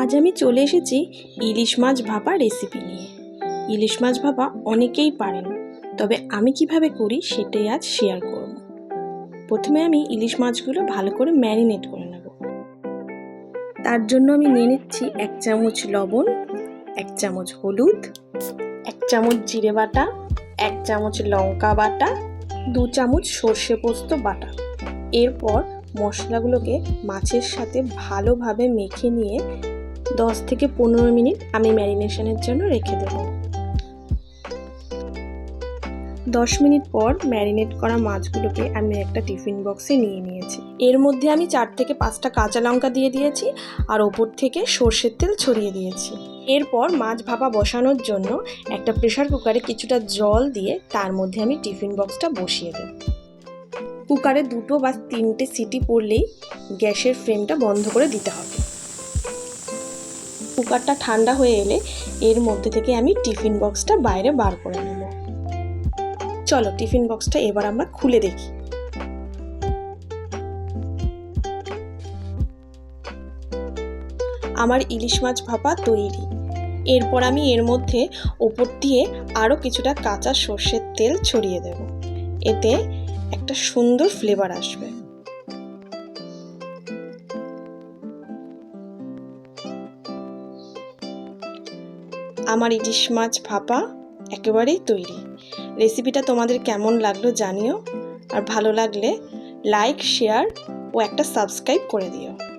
আজ আমি চলে এসেছি ইলিশ মাছ ভাপা রেসিপি নিয়ে। ইলিশ মাছ ভাপা অনেকেই পারেন, তবে আমি কীভাবে করি সেটাই আজ শেয়ার করব। প্রথমে আমি ইলিশ মাছগুলো ভালো করে ম্যারিনেট করে নেব। তার জন্য আমি নিয়ে নিচ্ছি এক চামচ লবণ, এক চামচ হলুদ, এক চামচ জিরে বাটা, এক চামচ লঙ্কা বাটা, দু চামচ সর্ষে পোস্ত বাটা। এরপর মশলাগুলোকে মাছের সাথে ভালোভাবে মেখে নিয়ে দশ থেকে পনেরো মিনিট আমি ম্যারিনেশনের জন্য রেখে দেব। দশ মিনিট পর ম্যারিনেট করা মাছগুলোকে আমি একটা টিফিন বক্সে নিয়ে নিয়েছি। এর মধ্যে আমি চার থেকে পাঁচটা কাঁচা লঙ্কা দিয়ে দিয়েছি আর ওপর থেকে সর্ষের তেল ছড়িয়ে দিয়েছি। এরপর মাছ ভাপা বসানোর জন্য একটা প্রেশার কুকারে কিছুটা জল দিয়ে তার মধ্যে আমি টিফিন বক্সটা বসিয়ে দেব। কুকারে দুটো বা তিনটে সিটি পড়লেই গ্যাসের ফ্লেমটা বন্ধ করে দিতে হবে। কুকারটা ঠান্ডা হয়ে এলে এর মধ্যে থেকে আমি টিফিন বক্সটা বাইরে বার করে নেব। চলো, টিফিন বক্সটা এবার আমরা খুলে দেখি। আমার ইলিশ মাছ ভাপা তৈরি। এরপর আমি এর মধ্যে ওপর দিয়ে আরও কিছুটা কাঁচা সর্ষের তেল ছড়িয়ে দেব। এতে একটা সুন্দর ফ্লেভার আসবে। আমার ইলিশ মাছ ভাপা একেবারেই তৈরি। রেসিপিটা তোমাদের কেমন লাগল জানিও। আর ভালো লাগলে লাইক, শেয়ার ও একটা সাবস্ক্রাইব করে দিও।